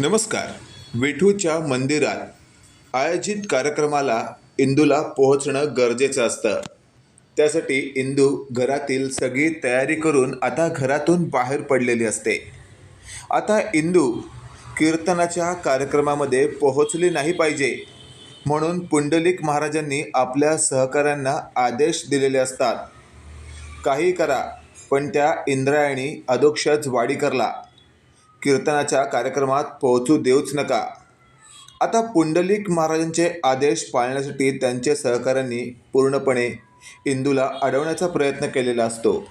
नमस्कार. विठूच्या मंदिरात आयोजित कार्यक्रमाला इंदूला पोहोचणं गरजेचं असतं. त्यासाठी इंदू घरातील सगळी तयारी करून आता घरातून बाहेर पडलेली असते. आता इंदू कीर्तनाच्या कार्यक्रमामध्ये पोहोचली नाही पाहिजे म्हणून पुंडलिक महाराजांनी आपल्या सहकाऱ्यांना आदेश दिलेले असतात. काही करा पण त्या इंद्रायणी अधोक्षज वाडीकरला कीर्तनाच्या कार्यक्रमात पोहोचू देऊच नका. आता पुंडलिक महाराजांचे आदेश पाळण्यासाठी त्यांचे सहकाऱ्यांनी पूर्णपणे इंदूला अडवण्याचा प्रयत्न केलेला असतो.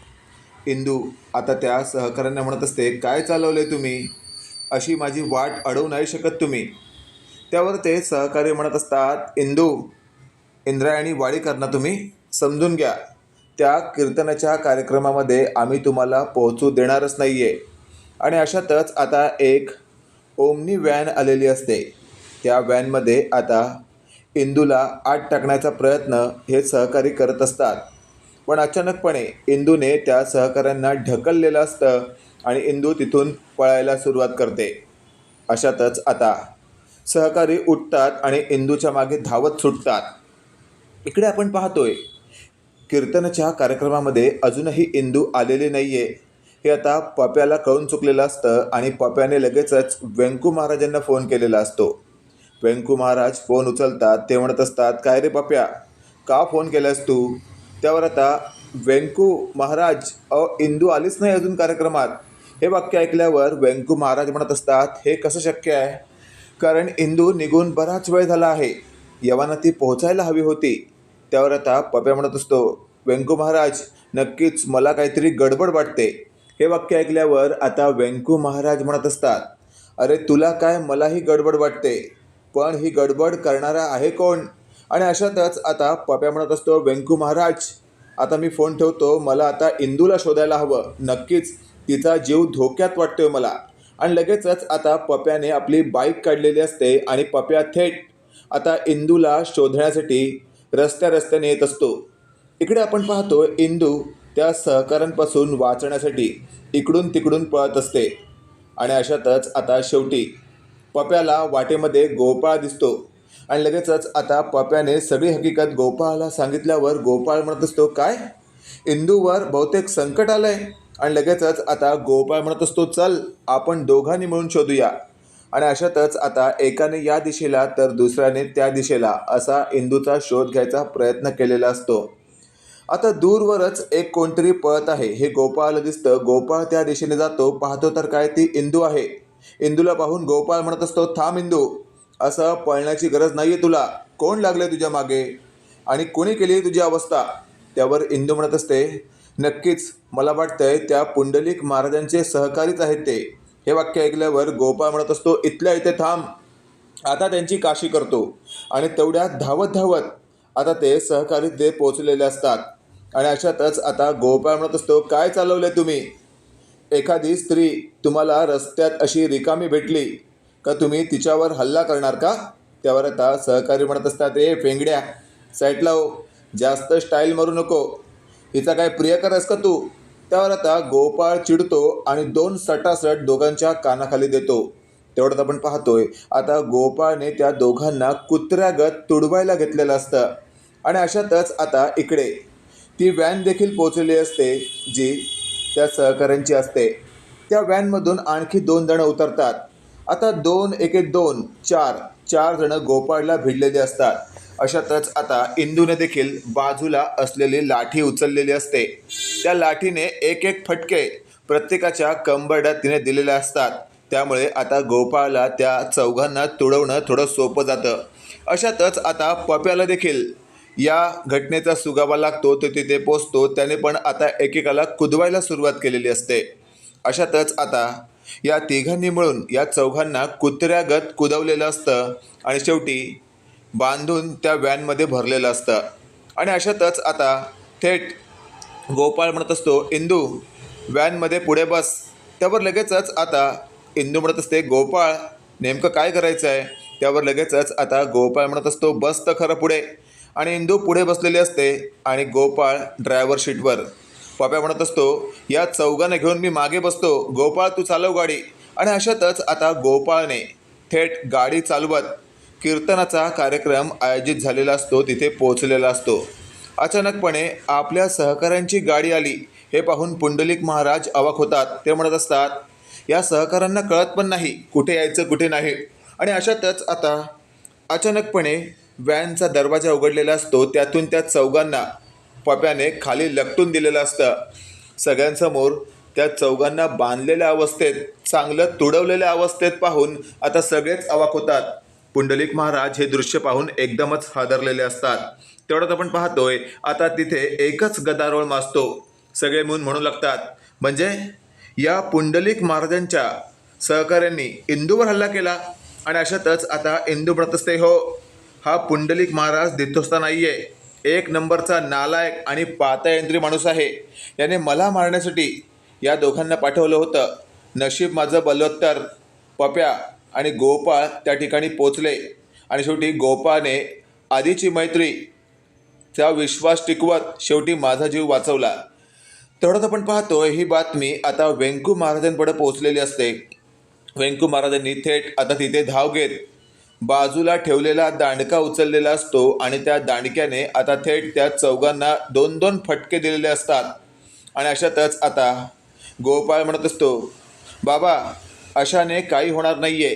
इंदू आता त्या सहकाऱ्यांना म्हणत असते काय चालवले तुम्ही? अशी माझी वाट अडवू नाही शकत तुम्ही. त्यावर ते सहकार्य म्हणत असतात इंदू इंद्रायणी वाडी करणार तुम्ही? समजून घ्या. त्या कीर्तनाच्या कार्यक्रमामध्ये आम्ही तुम्हाला पोहोचू देणारच नाही आहे आणि अशातच आता एक ओमनी व्हॅन आलेली असते. त्या व्हॅनमध्ये आता इंदूला आत टाकण्याचा प्रयत्न हे सहकारी करत असतात. पण अचानकपणे इंदूने त्या सहकाऱ्यांना ढकललेलं असतं आणि इंदू तिथून पळायला सुरुवात करते. अशातच आता सहकारी उठतात आणि इंदूच्या मागे धावत सुटतात. इकडे आपण पाहतोय कीर्तनाच्या कार्यक्रमामध्ये अजूनही इंदू आलेले नाही आहे हे आता पप्याला कळून चुकलेलं असतं आणि पप्याने लगेचच व्यंकू महाराजांना फोन केलेला असतो. व्यंकू महाराज फोन उचलतात ते म्हणत असतात काय रे पप्या का फोन केलास तू? त्यावर आता व्यंकू महाराज अ इंदू आलीच नाही अजून कार्यक्रमात. हे वाक्य ऐकल्यावर व्यंकू महाराज म्हणत असतात हे कसं शक्य आहे? कारण इंदू निघून बराच वेळ झाला आहे. यवाना ती पोहोचायला हवी होती. त्यावर आता पप्या म्हणत असतो व्यंकू महाराज नक्कीच मला काहीतरी गडबड वाटते. हे वाक्य ऐकल्यावर आता व्यंकू महाराज म्हणत असतात अरे तुला काय मलाही गडबड वाटते पण ही गडबड करणारा आहे कोण? आणि अशातच आता पप्या म्हणत असतो व्यंकू महाराज आता मी फोन ठेवतो मला आता इंदूला शोधायला हवं. नक्कीच तिचा जीव धोक्यात वाटतोय मला. आणि लगेचच आता पप्याने आपली बाईक काढलेली असते आणि पप्या थेट आता इंदूला शोधण्यासाठी रस्त्या रस्त्याने येत असतो. इकडे आपण पाहतो इंदू त्या सहकाऱ्यांपासून वाचण्यासाठी इकडून तिकडून पळत असते. आणि अशातच आता शेवटी पप्याला वाटेमध्ये गोपाळ दिसतो. आणि लगेचच आता पप्याने सगळी हकीकत गोपाळाला सांगितल्यावर गोपाळ म्हणत असतो काय? इंदूवर बहुतेक संकट आलंय. आणि लगेचच आता गोपाळ म्हणत असतो चल आपण दोघांनी मिळून शोधूया. आणि अशातच आता एकाने या दिशेला तर दुसऱ्याने त्या दिशेला असा इंदूचा शोध घ्यायचा प्रयत्न केलेला असतो. आता दूरवरच एक कोणतरी पळत आहे. हे गोपाळला दिसतं. गोपाळ त्या दिशेने जातो. पाहतो तर काय ती इंदू आहे. इंदूला पाहून गोपाळ म्हणत असतो थांब इंदू. असं पळण्याची गरज नाही आहे तुला. कोण लागले तुझ्या मागे? आणि कोणी केली तुझी अवस्था? त्यावर इंदू म्हणत असते नक्कीच. मला वाटतंय त्या पुंडलिक महाराजांचे सहकारीच आहेत ते. हे वाक्य ऐकल्यावर गोपाळ म्हणत असतो इथल्या इथे थांब. आता त्यांची काशी करतो. आणि तेवढ्यात धावत धावत आता ते सहकारी ते पोचलेले असतात. आणि अशातच आता गोपाळ म्हणत असतो काय चालवले तुम्ही? एखादी स्त्री तुम्हाला रस्त्यात अशी रिकामी भेटली का तुम्ही तिच्यावर हल्ला करणार का? त्यावर आता सहकारी म्हणत असतात ए फेंगड्या साईटला हो जास्त स्टाईल मारू नको. हिचा काय प्रियकर आहेस का तू? त्यावर आता गोपाळ चिडतो आणि दोन सटासट दोघांच्या कानाखाली देतो. तेवढ्यात आपण पाहतोय आता गोपाळने त्या दोघांना कुत्र्यागत तुडवायला घेतलेलं असतं. आणि अशातच आता इकडे ती व्हॅन देखील पोचलेली असते जी त्या सहकाऱ्यांची असते. त्या व्हॅनमधून आणखी दोन जणं उतरतात. आता दोन एक एक दोन चार चार जणं गोपाळला भिडलेले असतात. अशातच आता इंदूने देखील बाजूला असलेली लाठी उचललेली असते. त्या लाठीने एक एक फटके प्रत्येकाच्या कंबरड्यात तिने दिलेले असतात. त्यामुळे आता गोपाळला त्या चौघांना तुडवणं थोडं सोपं जातं. अशातच आता पप्याला देखील या घटनेचा सुगावा लागतो तो तिथे पोचतो. त्याने पण आता एकेकाला कुदवायला सुरुवात केलेली असते. अशातच आता या तिघांनी मिळून या चौघांना कुत्र्यागत कुदवलेलं असतं आणि शेवटी बांधून त्या व्हॅनमध्ये भरलेलं असतं. आणि अशातच आता थेट गोपाळ म्हणत असतो इंदू व्हॅनमध्ये पुढे बस. त्यावर लगेचच आता इंदू म्हणत असते गोपाळ नेमकं काय करायचं आहे त्यावर लगेचच आता गोपाळ म्हणत असतो बस तर खरं पुढे. आणि इंदू पुढे बसलेली असते आणि गोपाळ ड्रायव्हर शीटवर पप्या म्हणत असतो या चौघांना घेऊन मी मागे बसतो. गोपाळ तू चालव गाडी. आणि अशातच आता गोपाळने थेट गाडी चालवत कीर्तनाचा कार्यक्रम आयोजित झालेला असतो तिथे पोहोचलेला असतो. अचानकपणे आपल्या सहकाऱ्यांची गाडी आली. हे पाहून पुंडलिक महाराज अवाक होतात. ते म्हणत असतात या सहकाऱ्यांना कळत पण नाही कुठे यायचं कुठे नाही. आणि अशातच आता अचानकपणे व्हॅनचा दरवाजा उघडलेला असतो त्यातून त्या चौघांना पप्याने खाली लपटून दिलेलं असतं. सगळ्यांसमोर त्या चौघांना बांधलेल्या अवस्थेत चांगलं तुडवलेल्या अवस्थेत पाहून आता सगळेच अवाक होतात. पुंडलिक महाराज हे दृश्य पाहून एकदमच हादरलेले असतात. तेवढ्यात आपण पाहतोय आता तिथे एकच गदारोळ माजतो. सगळे म्हणून म्हणू लागतात म्हणजे या पुंडलिक महाराजांच्या सहकाऱ्यांनी इंदूवर हल्ला केला? आणि अशातच आता इंदू म्हणत असते हो. हा पुंडलिक महाराज दीतोस्थान आहे एक नंबरचा नालायक आणि पातायंत्री माणूस आहे. याने मला मारण्यासाठी या दोघांना पाठवलं होतं. नशीब माझं बलवत्तर पप्या आणि गोपाळ त्या ठिकाणी पोचले. आणि शेवटी गोपाळने आधीची मैत्री त्या विश्वास टिकवत शेवटी माझा जीव वाचवला. तेवढंच आपण पाहतो ही बातमी आता व्यंकू महाराजांपुढे पोहोचलेली असते. व्यंकू महाराजांनी थेट आता तिथे धाव घेत बाजूला ठेवलेला दांडका उचललेला असतो आणि त्या दांडक्याने आता थेट त्या चौघांना दोन दोन फटके दिलेले असतात. आणि अशातच आता गोपाळ म्हणत असतो बाबा अशाने काही होणार नाही आहे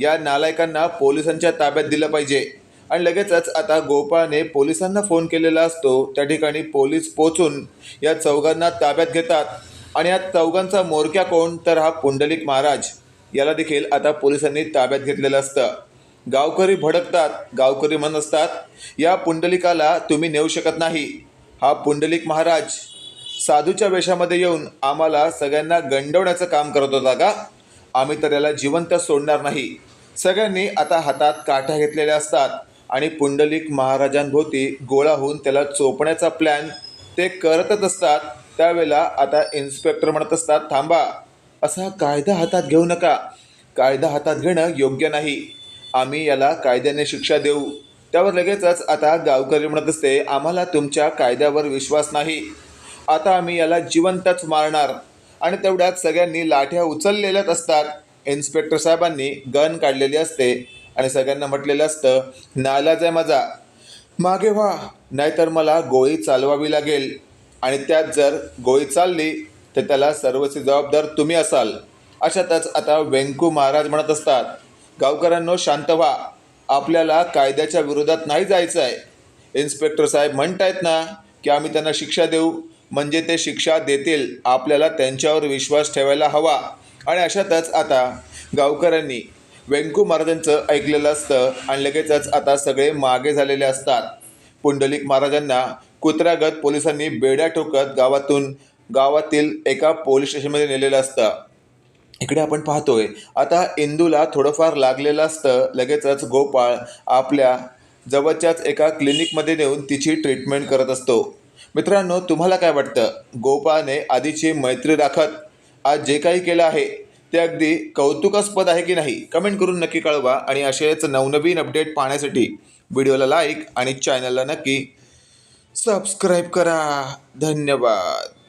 या नालायकांना पोलिसांच्या ताब्यात दिलं पाहिजे. आणि लगेचच आता गोपाळने पोलिसांना फोन केलेला असतो. त्या ठिकाणी पोलीस पोचून या चौघांना ताब्यात घेतात. आणि या चौघांचा मोरक्या कोण? तर हा पुंडलिक महाराज. याला देखील आता पोलिसांनी ताब्यात घेतलेलं असतं. गावकरी भडकतात गावकरी म्हण असतात या पुंडलिकाला तुम्ही नेऊ शकत नाही. हा पुंडलिक महाराज साधूच्या वेशामध्ये येऊन आम्हाला सगळ्यांना गंडवण्याचं काम करत होता का? आम्ही तर याला जिवंत सोडणार नाही. सगळ्यांनी आता हातात काठ्या घेतलेल्या असतात आणि पुंडलिक महाराजांभोवती गोळा होऊन त्याला चोपण्याचा प्लॅन ते करतच असतात. त्यावेळेला आता इन्स्पेक्टर म्हणत असतात थांबा असा कायदा हातात घेऊ नका. कायदा हातात घेणं योग्य नाही. आम्ही याला कायद्याने शिक्षा देऊ. त्यावर लगेचच आता गावकरी म्हणत असते आम्हाला तुमच्या कायद्यावर विश्वास नाही. आता आम्ही याला जिवंतच मारणार. आणि तेवढ्यात सगळ्यांनी लाठ्या उचललेल्याच असतात. इन्स्पेक्टर साहेबांनी गन काढलेली असते आणि सगळ्यांना म्हटलेलं असतं नालाच आहे माझा. मागे व्हा. नाहीतर मला गोळी चालवावी लागेल. आणि त्यात जर गोळी चालली तर त्याला सर्वस्वी जबाबदार तुम्ही असाल. अशातच आता वेंकू महाराज म्हणत असतात गावकऱ्यांनो शांत व्हा आपल्याला कायद्याच्या विरोधात नाही जायचं आहे इन्स्पेक्टर साहेब म्हणतायत ना की आम्ही त्यांना शिक्षा देऊ. म्हणजे ते शिक्षा देतील. आपल्याला त्यांच्यावर विश्वास ठेवायला हवा. आणि अशातच आता गावकऱ्यांनी व्यंकू महाराजांचं ऐकलेलं असतं आणि लगेचच आता सगळे मागे झालेले असतात. पुंडलिक महाराजांना कुत्र्यागत पोलिसांनी बेड्या ठोकत गावातून गावातील एका पोलीस स्टेशनमध्ये नेलेलं असतं. इकडे आपण पाहतोय. आता इंदूला थोडंफार लागलेलं असतं. लगेचच गोपाळ आपल्या जवळच्याच एका क्लिनिकमध्ये नेऊन तिची ट्रीटमेंट करत असतो. मित्रांनो तुम्हाला काय वाटतं? गोपाळने आधीची मैत्री राखत आज जे काही केलं आहे ते अगदी कौतुकास्पद आहे की नाही? कमेंट करून नक्की कळवा आणि असेच नवनवीन अपडेट पाहण्यासाठी व्हिडिओला लाईक आणि चॅनलला नक्की सबस्क्राईब करा. धन्यवाद.